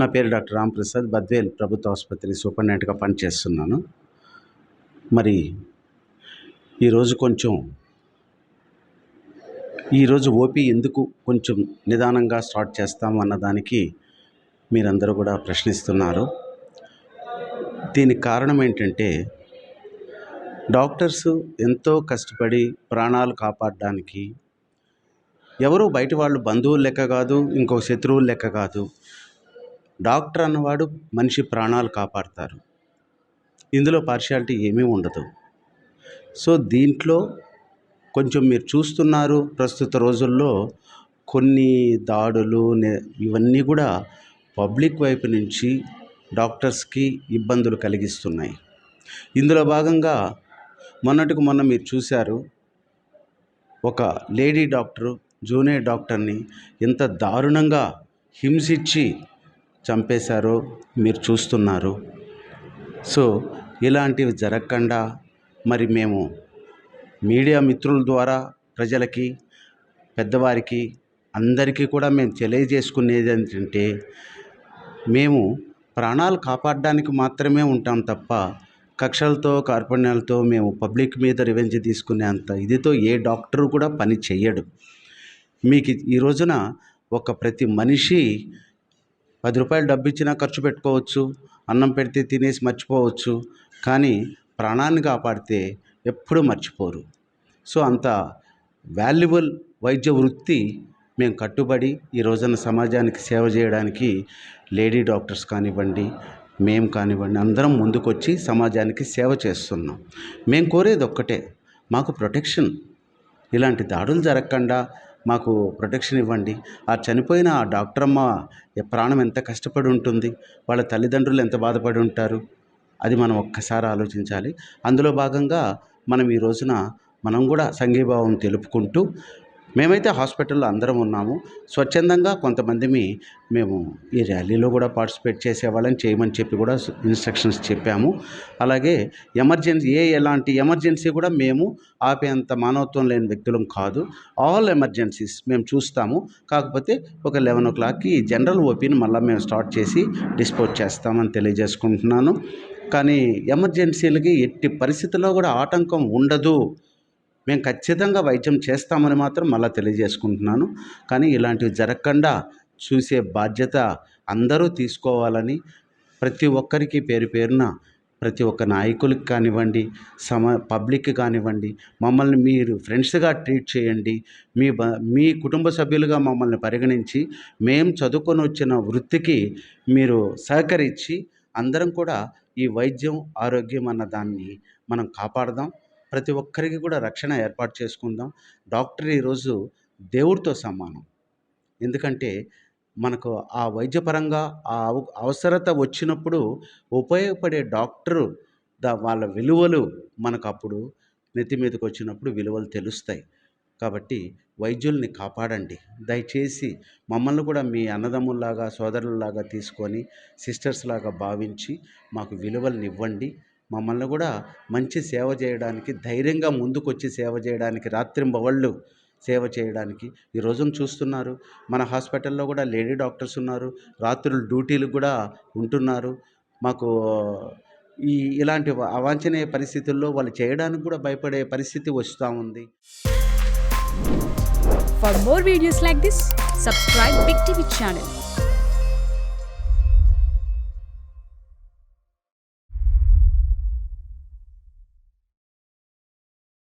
నా పేరు డాక్టర్ రాంప్రసాద్ బద్వేల్ ప్రభుత్వ ఆసుపత్రి సూపరింటెండెంట్గా పనిచేస్తున్నాను. మరి ఈరోజు కొంచెం ఈరోజు ఓపీ ఎందుకు కొంచెం నిదానంగా స్టార్ట్ చేస్తాము అన్నదానికి మీరందరూ కూడా ప్రశ్నిస్తున్నారు. దీనికి కారణం ఏంటంటే డాక్టర్స్ ఎంతో కష్టపడి ప్రాణాలు కాపాడడానికి ఎవరు బయట వాళ్ళు బంధువులు లెక్క కాదు ఇంకో శత్రువులు లెక్క కాదు. డాక్టర్ అన్నవాడు మనిషి ప్రాణాలు కాపాడతారు. ఇందులో పార్షియాలిటీ ఏమీ ఉండదు. సో దీంట్లో కొంచెం మీరు చూస్తున్నారు ప్రస్తుత రోజుల్లో కొన్ని దాడులు నే- ఇవన్నీ కూడా పబ్లిక్ వైపు నుంచి డాక్టర్స్కి ఇబ్బందులు కలిగిస్తున్నాయి. ఇందులో భాగంగా మొన్నటికి మొన్న మీరు చూశారు ఒక లేడీ డాక్టరు జూనియర్ డాక్టర్ని ఎంత దారుణంగా హింసించి చంపేశారో మీరు చూస్తున్నారు. సో ఇలాంటివి జరగకుండా మరి మేము మీడియా మిత్రుల ద్వారా ప్రజలకి పెద్దవారికి అందరికీ కూడా మేము తెలియజేసుకునేది ఏంటంటే మేము ప్రాణాలు కాపాడడానికి మాత్రమే ఉంటాం తప్ప కక్షలతో కార్పణ్యాలతో మేము పబ్లిక్ మీద రివెంజ్ తీసుకునే అంత ఇదితో ఏ డాక్టరు కూడా పని చెయ్యడు. మీకు ఈ రోజున ఒక ప్రతి మనిషి పది రూపాయలు డబ్బు ఇచ్చినా ఖర్చు పెట్టుకోవచ్చు అన్నం పెడితే తినేసి మర్చిపోవచ్చు కానీ ప్రాణాన్ని కాపాడితే ఎప్పుడూ మర్చిపోరు. సో అంత వాల్యుబుల్ వైద్య వృత్తి మేము కట్టుబడి ఈ రోజున సమాజానికి సేవ చేయడానికి లేడీ డాక్టర్స్ కానివ్వండి మేము కానివ్వండి అందరం ముందుకొచ్చి సమాజానికి సేవ చేస్తున్నాం. మేము కోరేది ఒక్కటే మాకు ప్రొటెక్షన్. ఇలాంటి దాడులు జరగకుండా మాకు ప్రొటెక్షన్ ఇవ్వండి. ఆ చనిపోయిన ఆ డాక్టర్ అమ్మ ప్రాణం ఎంత కష్టపడి ఉంటుంది వాళ్ళ తల్లిదండ్రులు ఎంత బాధపడి ఉంటారు అది మనం ఒక్కసారి ఆలోచించాలి. అందులో భాగంగా మనం ఈ రోజున మనం కూడా సంఘీభావం తెలుపుకుంటూ మేమైతే హాస్పిటల్లో అందరం ఉన్నాము. స్వచ్ఛందంగా కొంతమందిని మేము ఈ ర్యాలీలో కూడా పార్టిసిపేట్ చేసేవాళ్ళని చేయమని చెప్పి కూడా ఇన్స్ట్రక్షన్స్ చెప్పాము. అలాగే ఎమర్జెన్సీ ఏ ఎలాంటి ఎమర్జెన్సీ కూడా మేము ఆపేంత మానవత్వం లేని వ్యక్తులం కాదు. ఆల్ ఎమర్జెన్సీస్ మేము చూస్తాము. కాకపోతే ఒక లెవెన్ ఓ క్లాక్కి జనరల్ ఓపీని మళ్ళీ మేము స్టార్ట్ చేసి డిస్పోజ్ చేస్తామని తెలియజేసుకుంటున్నాను. కానీ ఎమర్జెన్సీలకి ఎట్టి పరిస్థితుల్లో కూడా ఆటంకం ఉండదు. మేము ఖచ్చితంగా వైద్యం చేస్తామని మాత్రం మళ్ళీ తెలియజేసుకుంటున్నాను. కానీ ఇలాంటివి జరగకుండా చూసే బాధ్యత అందరూ తీసుకోవాలని ప్రతి ఒక్కరికి పేరు పేరున ప్రతి ఒక్క నాయకులకి కానివ్వండి సమ పబ్లిక్కి కానివ్వండి మమ్మల్ని మీరు ఫ్రెండ్స్గా ట్రీట్ చేయండి మీ బ మీ కుటుంబ సభ్యులుగా మమ్మల్ని పరిగణించి మేము చదువుకొని వచ్చిన వృత్తికి మీరు సహకరించి అందరం కూడా ఈ వైద్యం ఆరోగ్యం అన్న దాన్ని మనం కాపాడదాం. ప్రతి ఒక్కరికి కూడా రక్షణ ఏర్పాటు చేసుకుందాం. డాక్టర్ ఈరోజు దేవుడితో సమానం. ఎందుకంటే మనకు ఆ వైద్యపరంగా ఆ అవ- అవసరత వచ్చినప్పుడు ఉపయోగపడే డాక్టరు ద వాళ్ళ విలువలు మనకు అప్పుడు నెత్తి మీదకి వచ్చినప్పుడు విలువలు తెలుస్తాయి. కాబట్టి వైద్యుల్ని కాపాడండి. దయచేసి మమ్మల్ని కూడా మీ అన్నదమ్ముల్లాగా సోదరులలాగా తీసుకొని సిస్టర్స్ లాగా భావించి మాకు విలువలను ఇవ్వండి. మమ్మల్ని కూడా మంచి సేవ చేయడానికి ధైర్యంగా ముందుకొచ్చి సేవ చేయడానికి రాత్రింబవళ్ళు సేవ చేయడానికి ఈ రోజున చూస్తున్నారు. మన హాస్పిటల్లో కూడా లేడీ డాక్టర్స్ ఉన్నారు రాత్రులు డ్యూటీలు కూడా ఉంటున్నారు. మాకు ఈ ఇలాంటి అవాంఛనీయ పరిస్థితుల్లో వాళ్ళు చేయడానికి కూడా భయపడే పరిస్థితి వస్తూ ఉంది. For more videos like this subscribe big TV channel